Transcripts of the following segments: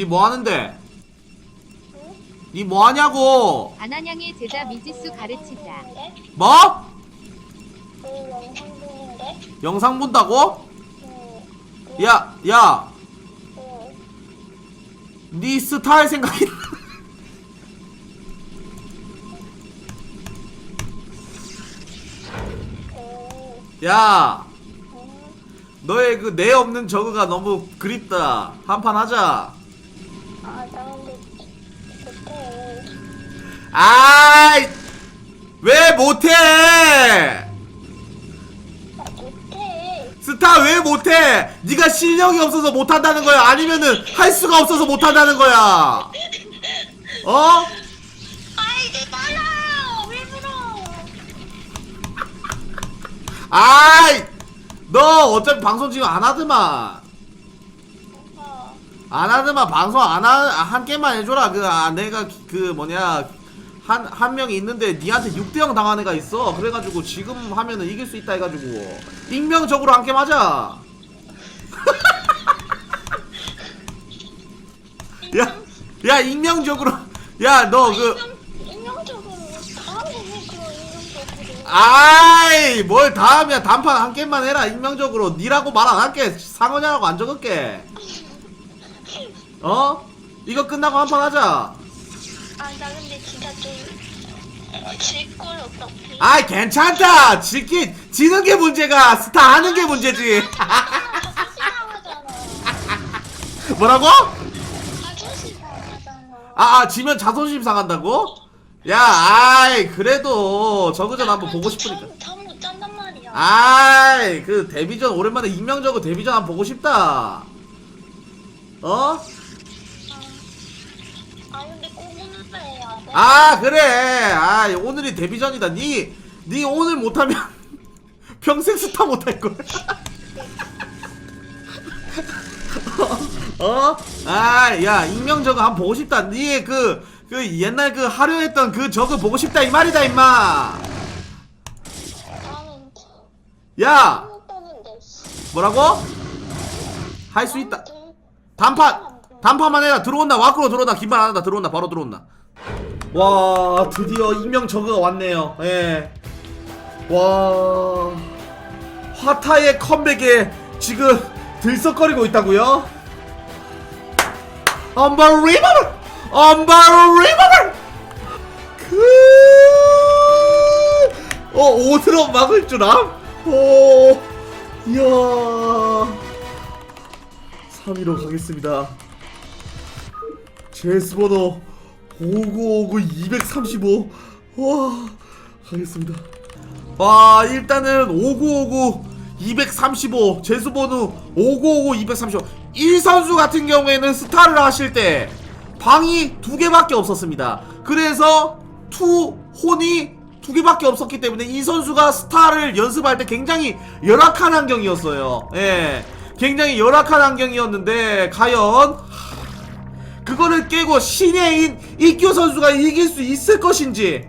니 뭐 하는데? 응? 니뭐 하냐고? 안한양의 제자 미지수 가르치자. 뭐? 그 영상 중인데? 영상 본다고? 응. 야, 야, 응. 니 스타 할 생각 있나? 응. 야, 응. 너의 그 내 없는 저그가 너무 그립다. 한판 하자. 아, 나 근데 못해. 아이, 왜 못해? 나 못해. 스타 왜 못해? 네가 실력이 없어서 못한다는 거야? 아니면은 할 수가 없어서 못한다는 거야? 어? 아이, 이제 빨라! 왜 물어? 아이, 너 어차피 방송 지금 안 하더만. 어. 안 하더만 방송 안 하, 한 게임만 해줘라. 그, 아, 내가 그 뭐냐. 한, 한 명이 있는데 니한테 6대0 당한 애가 있어. 그래가지고 지금 하면은 이길 수 있다 해가지고. 익명적으로 한 게임 하자. 야, 야, 익명적으로. 야, 너 그. 인명, 인명적으로 다음에 왜 그런 인명적으로. 아이 뭘 다음이야 단판 한 게임만 해라 익명적으로 니라고 말 안 할게 상원이라고 안 적을게 어? 이거 끝나고 한 판 하자 아, 나 근데 진짜 좀, 어, 질 어떡해. 아이 괜찮다 지기 지는 게 문제가 스타 하는 게 문제지 상하잖아. 뭐라고? 아, 아 지면 자존심 상한다고? 야 아이 그래도 저그전 한번 보고 싶으니까 잠못 잔단 말이야. 아이 그 데뷔전 오랜만에 익명적으로 데뷔전 한번 보고 싶다 어? 아 그래. 아 오늘이 데뷔전이다. 니, 니 오늘 못하면 평생 스타 못할 거야 어? 아 야 익명 저거 한번 보고 싶다. 니의 그, 그 옛날 그 하려 했던 그 저거 보고 싶다. 이 말이다 임마. 나는 야! 못 보는데. 뭐라고? 할 수 있다. 단판 단판만 해라. 들어온다. 와꾸로 들어온다. 긴말 안 한다. 들어온다. 바로 들어온다 와 드디어 익명 저그가 왔네요 예 와 화타의 컴백에 지금 들썩거리고 있다고요? Unbelievable! 그... 어, 오드로 막을 줄 암? 오, 이야. 3위로 가겠습니다. 제스번호 5959 235. 와, 가겠습니다. 와, 일단은 5959 235 제수번호 5959 235. 이 선수 같은 경우에는 스타를 하실 때 방이 두 개밖에 없었습니다. 그래서 투 혼이 두 개밖에 없었기 때문에 이 선수가 스타를 연습할 때 굉장히 열악한 환경이었어요. 예. 굉장히 열악한 환경이었는데 과연 그거를 깨고 신예인 이규 선수가 이길 수 있을 것인지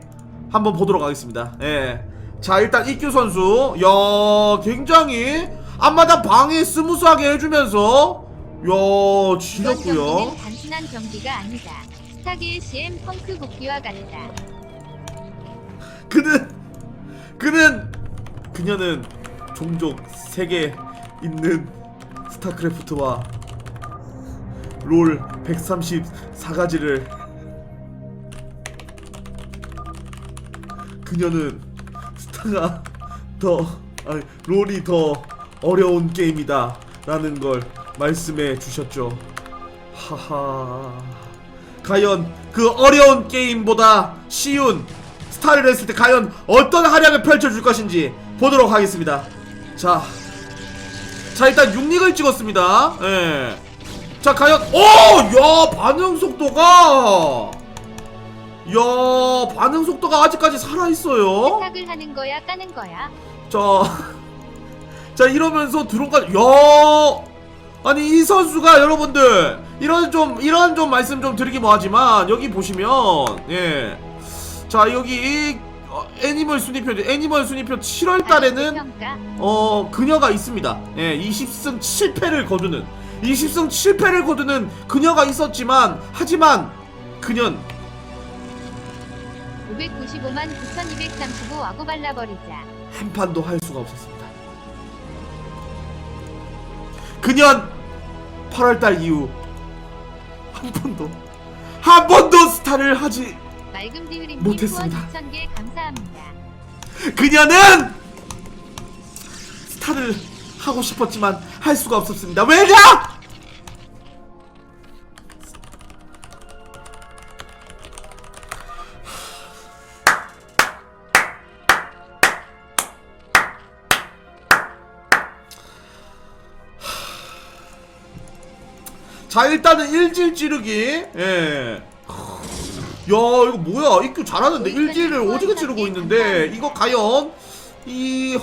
한번 보도록 하겠습니다. 예. 자, 일단 이규 선수. 야, 굉장히 앞마다 방해 스무스하게 해주면서 야. 경기는 단순한 경기가 아니다. 스타계의 CM 펑크 복귀와 같다. 그는 그는 그녀는 종족 세계 있는 스타크래프트와 롤 134가지를 그녀는 스타가 더 아니 롤이 더 어려운 게임이다 라는 걸 말씀해 주셨죠 하하 과연 그 어려운 게임보다 쉬운 스타를 했을 때 과연 어떤 활약을 펼쳐줄 것인지 보도록 하겠습니다. 자, 자 일단 6릭을 찍었습니다. 예. 자 과연 오, 야 반응 속도가, 야 반응 속도가 아직까지 살아 있어요. 부탁을 하는 거야 까는 거야. 자, 자 이러면서 드론까 야, 아니 이 선수가 여러분들 이런 좀 이런 좀 말씀 좀 드리기 뭐하지만 여기 보시면 예, 자 여기 이, 어, 애니멀 순위표 애니멀 순위표 7월 달에는 평가. 어 그녀가 있습니다. 예, 20승 7패를 거두는 20승 7패를 거두는 그녀가 있었지만 하지만 그년 595만 9235 하고 발라버리자. 한 판도 할 수가 없었습니다. 그년 8월달 이후 한 번도 한 번도 스타를 하지 맑음 후원 못했습니다. 2,000개 감사합니다. 그녀는 스타를 하고 싶었지만 할 수가 없었습니다. 왜냐? 자 일단은 일질 찌르기 예. 야 이거 뭐야 이거 잘하는데 일질을 오지게 찌르고 있는데 이거 과연 이와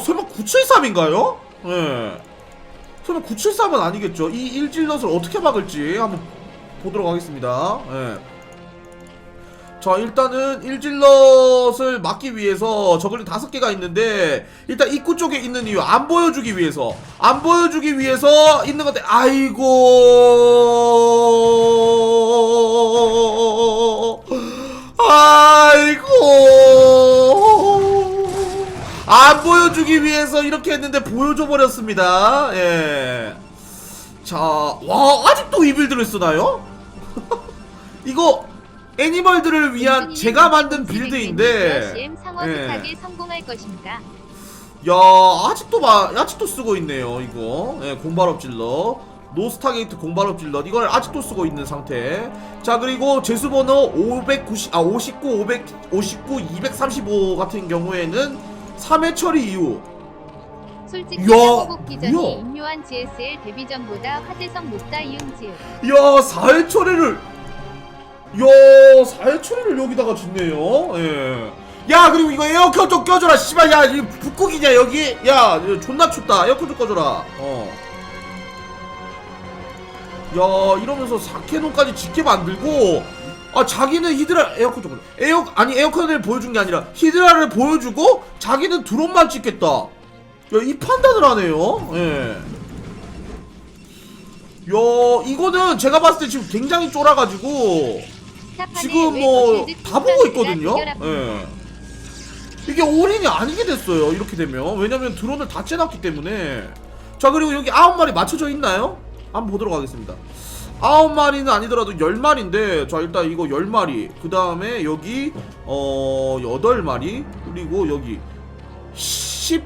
설마 973인가요? 예 설마 973은 아니겠죠 이 일질럿을 어떻게 막을지 한번 보도록 하겠습니다 예. 자 일단은 일질럿을 막기 위해서 저글링 다섯 개가 있는데 일단 입구 쪽에 있는 이유 안 보여주기 위해서 안 보여주기 위해서 있는 건데 아이고. 아이고. 안 보여주기 위해서 이렇게 했는데 보여줘 버렸습니다. 예자와 아직도 이 빌드를 쓰나요? 이거 애니멀들을 위한 제가 만든 빌드인데 예. 성공할 것입니다. 야 아직도 마, 아직도 쓰고 있네요 이거 예, 공발업 질러 노스타게이트 공발업 질러 이걸 아직도 쓰고 있는 상태 자 그리고 제수번호 590, 아 59, 500, 59, 235 같은 경우에는 3회 처리 이후 솔직히 야, 뽑기 뭐야? 임요한 GSL 데뷔 전보다 화제성 높다 이응지음. 야 4회 처리를 야 4회 처리를 여기다가 짓네요 예. 야 그리고 이거 에어컨 좀 껴줘라 씨발 야 이거 북극이냐 여기 야 이거 존나 춥다 에어컨 좀 꺼줘라 어. 야 이러면서 사케논까지 짓게 만들고 아 자기는 히드라 에어컨 좀 꺼줘. 에어 아니 에어컨을 보여준 게 아니라 히드라를 보여주고 자기는 드론만 찍겠다 야 이 판단을 하네요 예. 야 이거는 제가 봤을 때 지금 굉장히 쫄아가지고 지금 왜뭐다 보고 있거든요. 예. 이게 올인이 아니게 됐어요. 이렇게 되면 왜냐면 드론을 다 째놨기 때문에 자 그리고 여기 아홉 마리 맞춰져 있나요? 한번 보도록 하겠습니다. 아홉 마리는 아니더라도 열 마리인데 자 일단 이거 열 마리 그 다음에 여기 어 여덟 마리 그리고 여기 10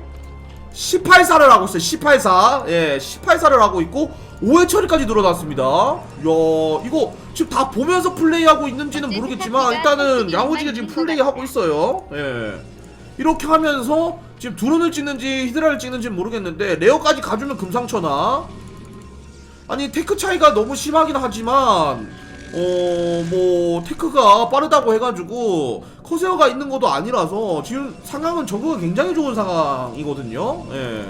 18사를 하고 있어요. 18사. 예, 18사를 하고 있고 5회 처리까지 늘어났습니다. 야, 이거 지금 다 보면서 플레이하고 있는지는 모르겠지만 일단은 양호지게 지금 플레이하고 있어요. 예. 이렇게 하면서 지금 드론을 찍는지 히드라를 찍는지는 모르겠는데 레어까지 가주면 금상첨화. 아니 테크 차이가 너무 심하긴 하지만 어 뭐 테크가 빠르다고 해가지고 커세어가 있는 것도 아니라서 지금 상황은 저거가 굉장히 좋은 상황이거든요. 예.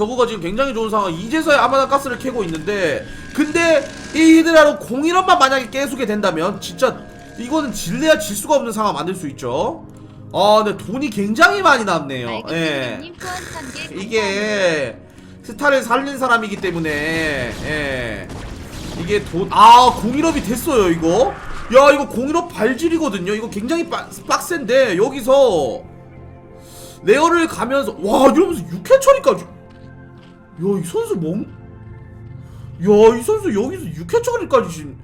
저거가 지금 굉장히 좋은 상황. 이제서야 아마나 가스를 캐고 있는데 근데 이 히드라로 공인원만 만약에 깨수게 된다면 진짜 이거는 질래야 질 수가 없는 상황 만들 수 있죠. 아, 근데 돈이 굉장히 많이 남네요. 맑은 예. 디우림님 후원 1,000개 감사합니다. 이게 스타를 살린 사람이기 때문에 예. 이게 돈 아 공일업이 됐어요 이거 야 이거 공일업 발질이거든요 이거 굉장히 빡, 빡센데 여기서 레어를 가면서 와 이러면서 6회 처리까지 야이 선수 멍 야이 선수 여기서 6회 처리까지 진...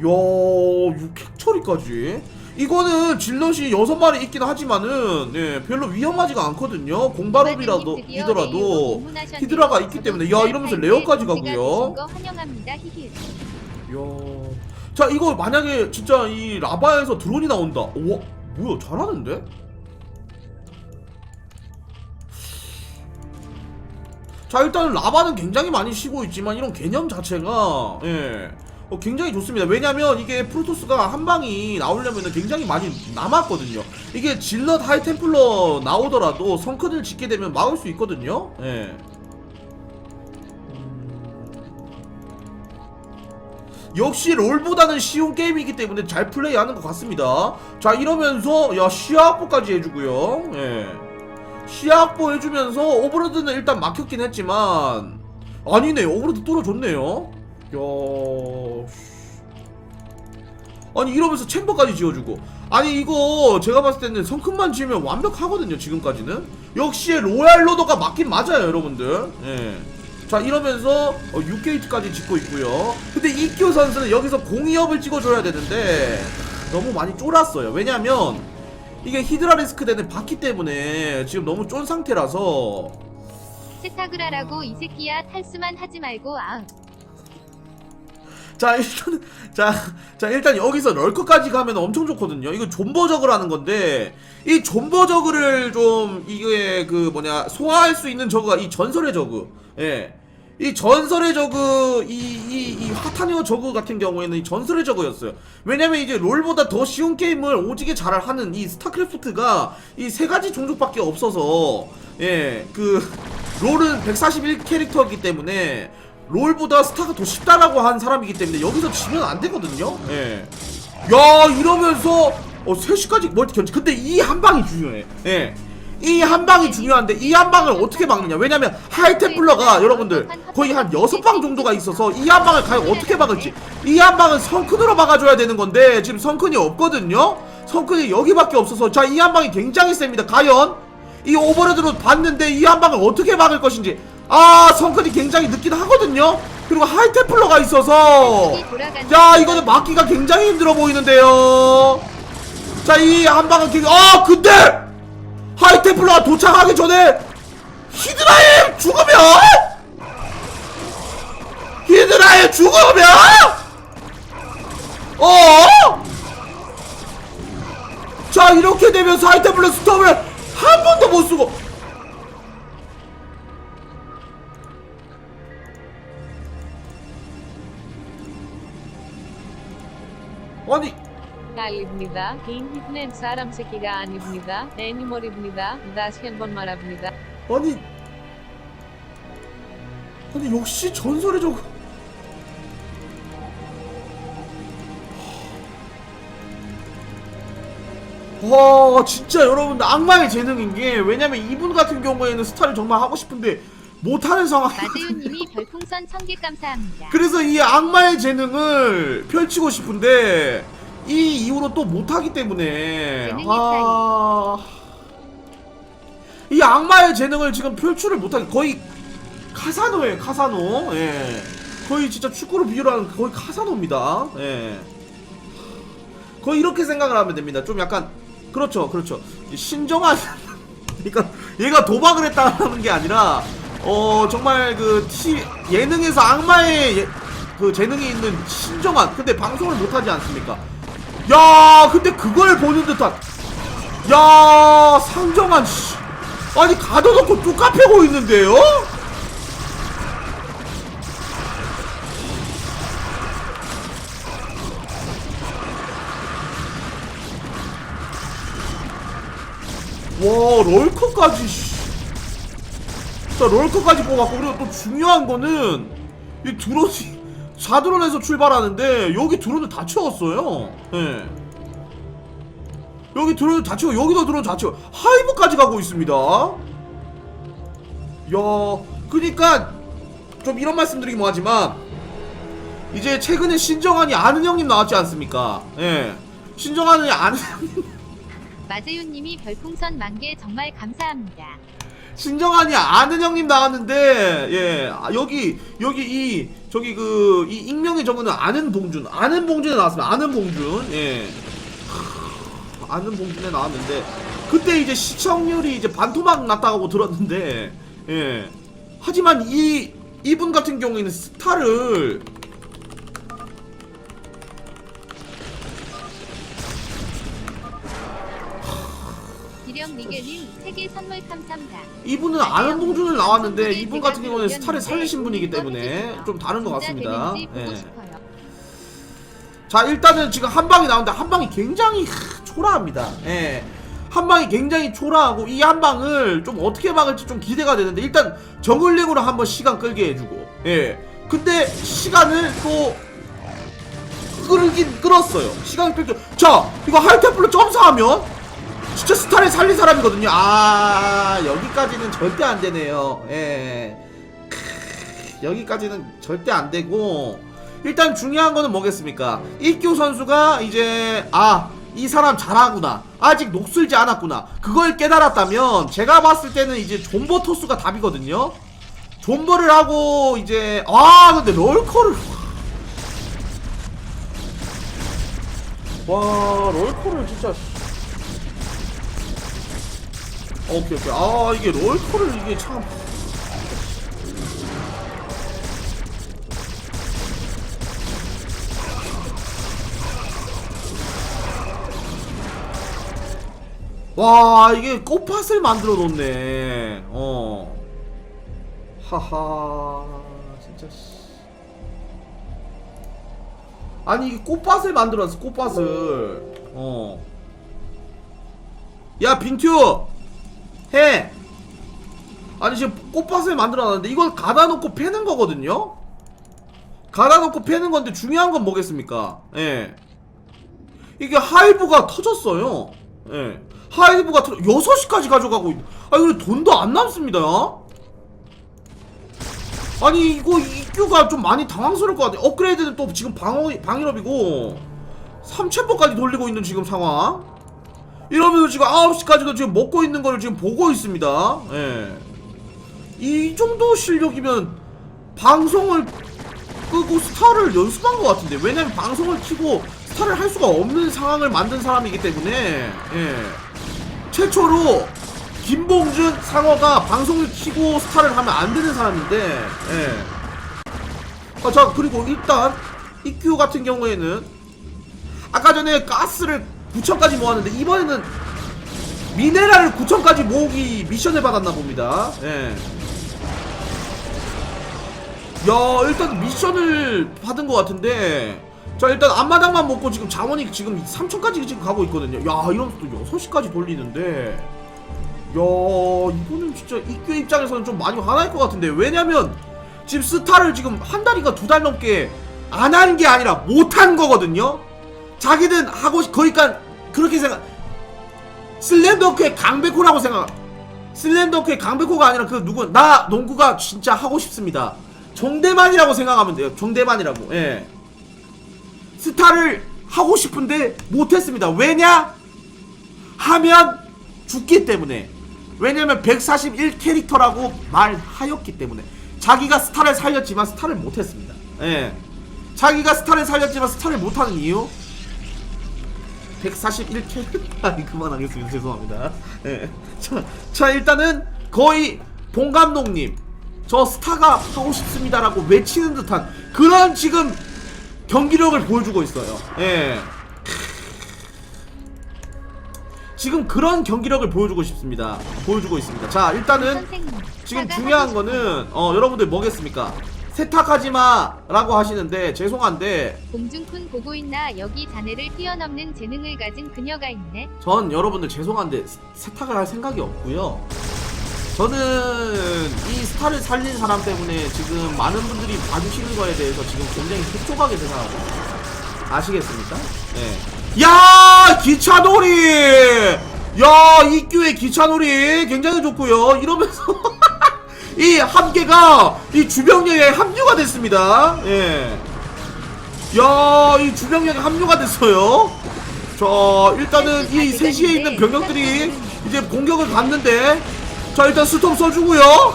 야 6회 처리까지 이거는 질럿이 6마리 있긴 하지만은 예, 별로 위험하지가 않거든요 공발업이라도 드디어 이더라도. 히드라가 있기 때문에 야 이러면서 레어까지 가고요. 야. 자 이거 만약에 진짜 이 라바에서 드론이 나온다 와 뭐야 잘하는데? 자 일단 라바는 굉장히 많이 쉬고 있지만 이런 개념 자체가 예 어, 굉장히 좋습니다 왜냐면 이게 프로토스가 한 방이 나오려면 굉장히 많이 남았거든요 이게 질럿 하이템플러 나오더라도 성큰을 짓게 되면 막을 수 있거든요 예 역시 롤보다는 쉬운 게임이기 때문에 잘 플레이하는 것 같습니다. 자 이러면서 야 시아포까지 해주고요. 예. 시야 확보해주면서 오버로드는 일단 막혔긴 했지만 아니네 오버로드 뚫어줬네요. 야 씨. 아니 이러면서 챔버까지 지어주고. 아니 이거 제가 봤을 때는 성큼만 지으면 완벽하거든요 지금까지는. 역시 로얄 로더가 맞긴 맞아요 여러분들. 예. 자 이러면서 어, 6게이트까지 짓고 있고요. 근데 이끼오 선수는 여기서 공이업을 찍어줘야 되는데 너무 많이 쫄았어요. 왜냐면 이게 히드라 리스크 되는 바퀴 때문에 지금 너무 쫀 상태라서 세탁을 하라고 이 새끼야 탈수만 하지 말고 아응. 자 일단 자, 자 일단 여기서 럴커까지 가면 엄청 좋거든요. 이거 존버저그를 하는 건데 이 존버저그를 좀 이게 그 뭐냐 소화할 수 있는 저그가 이 전설의 저그. 예. 이 전설의 저그 이이이 하타니어 저그 같은 경우에는 이 전설의 저그였어요. 왜냐면 이제 롤보다 더 쉬운 게임을 오지게 잘 하는 이 스타크래프트가 이 세 가지 종족밖에 없어서 예 그 롤은 141 캐릭터이기 때문에 롤보다 스타가 더 쉽다라고 한 사람이기 때문에 여기서 지면 안 되거든요. 예. 야 이러면서 어 3시까지 멀티 견제. 근데 이 한 방이 중요해. 예. 이 한 방이 중요한데 이 한 방을 어떻게 막느냐? 왜냐면 하이템플러가 여러분들 거의 한 여섯 방 정도가 있어서 이 한 방을 과연 어떻게 막을지 이 한 방은 성큰으로 막아줘야 되는 건데 지금 성큰이 없거든요. 성큰이 여기밖에 없어서 자 이 한 방이 굉장히 셉니다. 과연 이 오버로드로 봤는데 이 한 방을 어떻게 막을 것인지 아 성큰이 굉장히 늦긴 하거든요. 그리고 하이템플러가 있어서 야 이거는 막기가 굉장히 힘들어 보이는데요. 자 이 한 방은 굉장히 아 근데 하이템플러가 도착하기 전에 히드라에 죽으면? 히드라에 죽으면? 어? 자 이렇게 되면서 하이템플러 스톱을 한 번도 못 쓰고. 아니 Καληνύδα, είναι τσάραμ σε κυρά ανιβνίδα, ένι μοριβνίδα, δάσχεν βον μαραβνίδα. 아니 아니 역시 전설의 적 와 진짜 여러분들 악마의 재능인 게 왜냐면 이분 같은 경우에는 스타를 정말 하고 싶은데 못하는 상황 마재윤님이 별풍선 1000개 감사합니다. 그래서 이 악마의 재능을 펼치고 싶은데 이 이후로 또 못하기 때문에. 아... 이 악마의 재능을 지금 표출을 못하기 거의 카사노예요 카사노. 예. 거의 진짜 축구로 비유를 하는 거의 카사노입니다. 예. 거의 이렇게 생각을 하면 됩니다. 좀 약간 그렇죠 그렇죠. 이 신정한 그러니까 얘가 도박을 했다는 게 아니라 어 정말 그 티, 예능에서 악마의 예- 그 재능이 있는 신정한 근데 방송을 못하지 않습니까 야 근데 그걸 보는 듯한 야 상정한 씨 아니 가둬놓고 뚝 패고 있는데요? 와 롤커까지 씨. 자 롤커까지 뽑았고 그리고 또 중요한 거는 이 드론이 자드론에서 출발하는데 여기 드론을 다 채웠어요. 예. 여기 드론 다 채워 여기도 드론 다 채워. 하이브까지 가고 있습니다. 야 그니까 좀 이런 말씀드리긴 뭐하지만 이제 최근에 신정환이 아는 형님 나왔지 않습니까? 예. 신정환이 아는 형님. 마재윤님이 별풍선 만개 정말 감사합니다. 신정환이 아는 형님 나왔는데 예. 아, 여기 여기 이 저기 그 이 익명의 저거는 아는 봉준 아는 봉준에 나왔습니다. 아는 봉준 예. 하, 아는 봉준에 나왔는데 그때 이제 시청률이 이제 반토막 났다고 들었는데 예. 하지만 이 이분 같은 경우에는 스타를 기령 리겔님 세개 선물 감사합니다. 이분은 아는 봉준을 나왔는데 이분 같은 경우는 스타를 살리신 분이기 때문에 좀 다른 것 같습니다 예. 자 일단은 지금 한 방이 나오는데 한 방이 굉장히 하, 초라합니다. 예. 한 방이 굉장히 초라하고 이 한 방을 좀 어떻게 막을지 좀 기대가 되는데 일단 저글링으로 한번 시간 끌게 해주고 예. 근데 시간을 또 끌긴 끌었어요. 시간 끌게. 자 이거 하이템플로 점사하면 진짜 스타를 살린 사람이거든요. 아 여기까지는 절대 안 되네요. 예. 크, 여기까지는 절대 안 되고 일단 중요한 거는 뭐겠습니까? 이규 선수가 이제 아 이 사람 잘하구나 아직 녹슬지 않았구나 그걸 깨달았다면 제가 봤을 때는 이제 존버 토스가 답이거든요 존버를 하고 이제 아 근데 롤커를 와 롤커를 진짜 오케이 오케이. 아 이게 롤커를 이게 참. 와 이게 꽃밭을 만들어 놓네. 어. 하하 진짜 씨. 아니 이게 꽃밭을 만들어놨어 꽃밭을. 어야 빙튜 해. 아니 지금 꽃밭을 만들어놨는데 이걸 가다 놓고 패는 거거든요? 가다 놓고 패는 건데 중요한 건 뭐겠습니까? 예. 이게 하이브가 터졌어요. 예. 하이브가 터져 6시까지 가져가고 있... 아 이거 돈도 안 남습니다. 아니 이거 이규가 좀 많이 당황스러울 것 같아. 업그레이드는 또 지금 방어, 방일업이고 3챔버까지 돌리고 있는 지금 상황 이러면서 지금 9시까지도 지금 먹고 있는 거를 지금 보고 있습니다 예. 이 정도 실력이면 방송을 끄고 스타를 연습한 것 같은데 왜냐면 방송을 키고 스타를 할 수가 없는 상황을 만든 사람이기 때문에 예. 최초로 김봉준 상어가 방송을 키고 스타를 하면 안 되는 사람인데 예. 아, 자 그리고 일단 이큐 같은 경우에는 아까 전에 가스를 9천까지 모았는데 이번에는 미네랄을 9천까지 모으기 미션을 받았나 봅니다. 예. 야 일단 미션을 받은 것 같은데. 자 일단 앞마당만 먹고 지금 자원이 지금 3천까지 지금 가고 있거든요. 야 이러면서 또 6시까지 돌리는데. 야 이거는 진짜 이규 입장에서는 좀 많이 화날 것 같은데. 왜냐면 지금 스타를 지금 한 달인가 두 달 넘게 안 한 게 아니라 못 한 거거든요? 자기는 하고 싶 거니까 그렇게 생각 슬램덩크의 강백호라고 생각 슬램덩크의 강백호가 아니라 그 누구 나 농구가 진짜 하고 싶습니다. 종대만이라고 생각하면 돼요. 종대만이라고. 예. 스타를 하고 싶은데 못했습니다. 왜냐? 하면 죽기 때문에. 왜냐면 141 캐릭터라고 말하였기 때문에. 자기가 스타를 살렸지만 스타를 못했습니다. 예. 자기가 스타를 살렸지만 스타를 못하는 이유 141 캐릭터 아니 그만하겠습니다. 죄송합니다. 예. 자, 자 일단은 거의 봉 감독님. 저 스타가 하고 싶습니다라고 외치는 듯한 그런 지금 경기력을 보여주고 있어요. 예 지금 그런 경기력을 보여주고 싶습니다. 보여주고 있습니다. 자 일단은. 지금 중요한 거는 어 여러분들 뭐겠습니까 세탁하지 마 라고 하시는데 죄송한데 공중쿤 보고 있나 여기 자네를 뛰어넘는 재능을 가진 그녀가 있네. 전 여러분들 죄송한데 세- 세탁을 할 생각이 없고요 저는 이 스타를 살린 사람 때문에 지금 많은 분들이 봐주시는 거에 대해서 지금 굉장히 생각하고 있어요. 아시겠습니까? 예. 야 기차놀이 야 이규의 기차놀이 굉장히 좋고요 이러면서 이 함계가 이 주병력에 합류가 됐습니다. 예. 야 이 주병력에 합류가 됐어요. 자 일단은 이 3시에 있는 병력들이 이제 공격을 갔는데 자 일단 스톰 써주고요.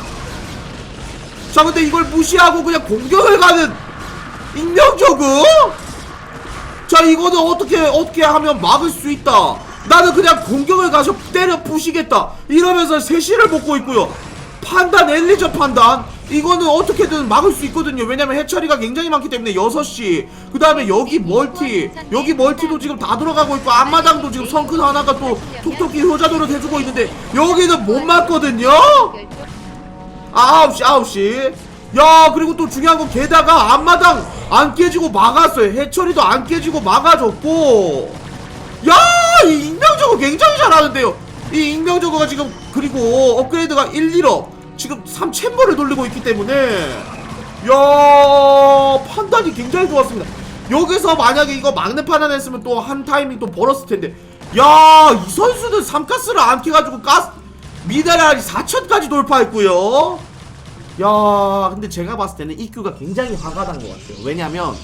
자 근데 이걸 무시하고 그냥 공격을 가는 익명적으 자 이거는 어떻게 어떻게 하면 막을 수 있다? 나는 그냥 공격을 가서 때려 부시겠다. 이러면서 3시를 먹고 있고요 판단 엘리저 판단. 이거는 어떻게든 막을 수 있거든요. 왜냐면 해처리가 굉장히 많기 때문에 6시 그 다음에 여기 멀티. 여기 멀티도 지금 다 들어가고 있고 앞마당도 지금 성큰 하나가 또 톡톡히 효자도를 해주고 있는데 여기는 못 맞거든요? 아홉시 아홉시. 야 그리고 또 중요한 건 게다가 앞마당 안 깨지고 막았어요. 해처리도 안 깨지고 막아줬고. 야이 익명저거 굉장히 잘하는데요 이 익명저거가 지금 그리고 업그레이드가 1, 1업 지금 3챔버를 돌리고 있기 때문에 야 판단이 굉장히 좋았습니다 여기서 만약에 이거 막내 판단 했으면 또 한 타이밍 또 벌었을 텐데 야, 이 선수는 3가스를 안 캐가지고 가스 미네랄이 4천까지 돌파했고요. 야, 근데 제가 봤을 때는 EQ가 굉장히 화가 난 것 같아요. 왜냐면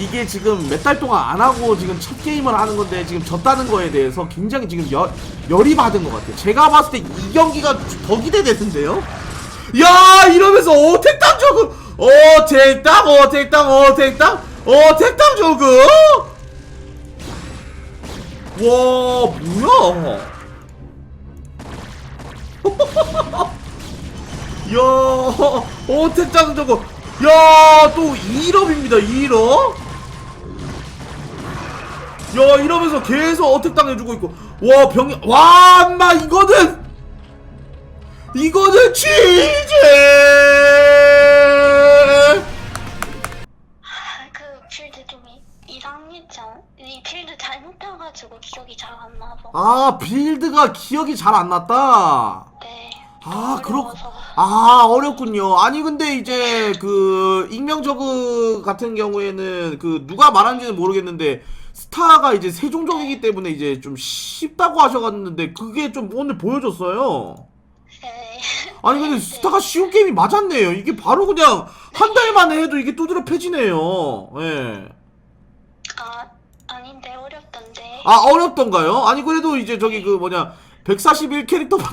이게 지금 몇 달 동안 안 하고 지금 첫 게임을 하는 건데 지금 졌다는 거에 대해서 굉장히 지금 열, 열이 받은 것 같아요. 제가 봤을 때 이 경기가 더 기대되는데요? 야, 이러면서 어 택당 저그, 어택당, 어 택당, 어 택당, 어 택당 저그? 와, 뭐야? 야, 어택당 저거, 야, 또 2럽입니다, 2럽? 야, 이러면서 계속 어택 당 해주고 있고, 와, 병이, 와, 엄마, 이거는, 이거는 취재! 아, 그 필드 좀 이- 이상했죠? 이 필드 잘못해가지고 기억이 잘 안 나서. 아, 빌드가 기억이 잘 안 났다. 네. 아, 그렇, 어려워서. 아, 어렵군요. 아니, 근데 이제, 그, 익명 저그 같은 경우에는, 그, 누가 말하는지는 모르겠는데, 스타가 이제 세종적이기 때문에 이제 좀 쉽다고 하셔갔는데, 그게 좀 오늘 보여줬어요. 네. 아니, 근데 스타가 쉬운 게임이 맞았네요. 이게 바로 그냥, 한 달 만에 해도 이게 두드려 패지네요. 예. 아, 아닌데 어렵던데. 아, 어렵던가요? 아니, 그래도 이제 저기 그 뭐냐, 141 캐릭터보다.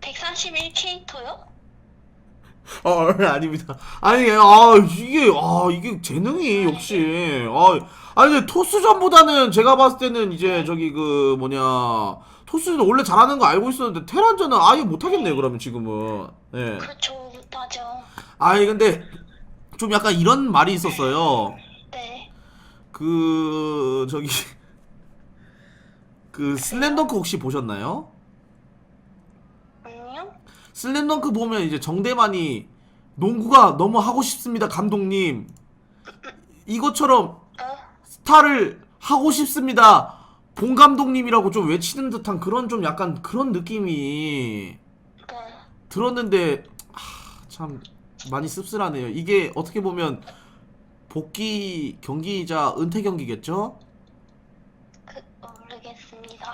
131 캐릭터요? 어, 아닙니다. 아니, 아, 이게, 아, 이게 재능이 역시. 아, 아니, 근데 토스전보다는 제가 봤을 때는 이제 저기 그 뭐냐, 토스전 원래 잘하는 거 알고 있었는데 테란전은 아예 못하겠네요, 그러면 지금은. 예. 그렇죠, 못하죠. 아니, 근데 좀 약간 이런 말이 있었어요. 네. 그, 저기, 그 슬램덩크 혹시 보셨나요? 아니요? 슬램덩크 보면 이제 정대만이 농구가 너무 하고 싶습니다, 감독님. 이것처럼 어? 스타를 하고 싶습니다. 본 감독님이라고 좀 외치는 듯한 그런 좀 약간 그런 느낌이 네. 들었는데 하, 참 많이 씁쓸하네요. 이게 어떻게 보면 복귀 경기이자 은퇴 경기겠죠? 그, 모르겠습니다.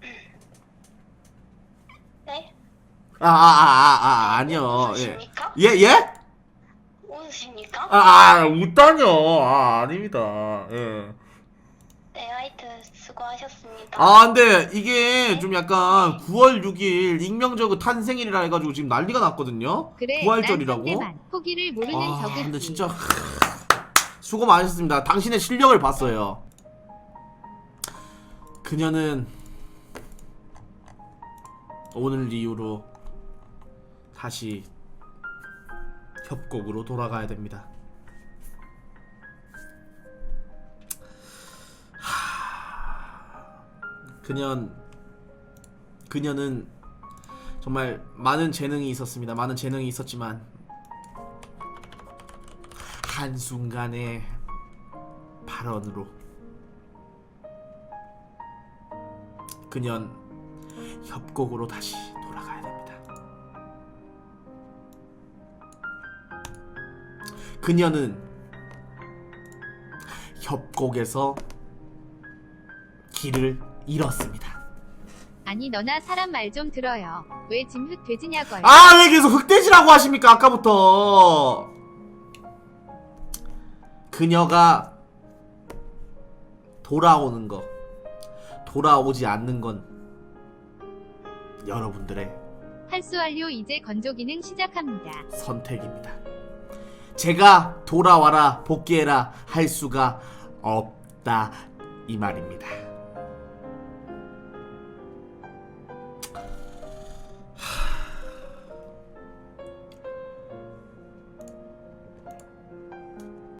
네? 아, 아, 아, 아, 아 아니요. 예. 웃으 십니까? 웃으십니까? 아, 아, 웃다뇨. 아, 아닙니다. 예. 네, 하여튼 수고하셨습니다. 아, 근데 이게 좀 약간 9월 6일 익명저그 탄생일이라 해가지고 지금 난리가 났거든요. 그래 부활절이라고. 난 상대만 포기를 모르는 아, 저그 근데 진짜 수고 많으셨습니다. 당신의 실력을 봤어요. 그녀는 오늘 이후로 다시 협곡으로 돌아가야 됩니다. 하, 그년 그녀는 정말 많은 재능이 있었습니다. 많은 재능이 있었지만 한순간의 발언으로 그년 협곡으로 다시 그녀는 협곡에서 길을 잃었습니다. 아니 너나 사람 말 좀 들어요 왜 짐 흑 돼지냐고요 아, 왜 계속 흑돼지라고 하십니까? 아까부터. 그녀가 돌아오는 거, 돌아오지 않는 건 여러분들의 할수 완료 이제 건조 기능 시작합니다 선택입니다. 제가 돌아와라, 복귀해라 할 수가 없다. 이 말입니다.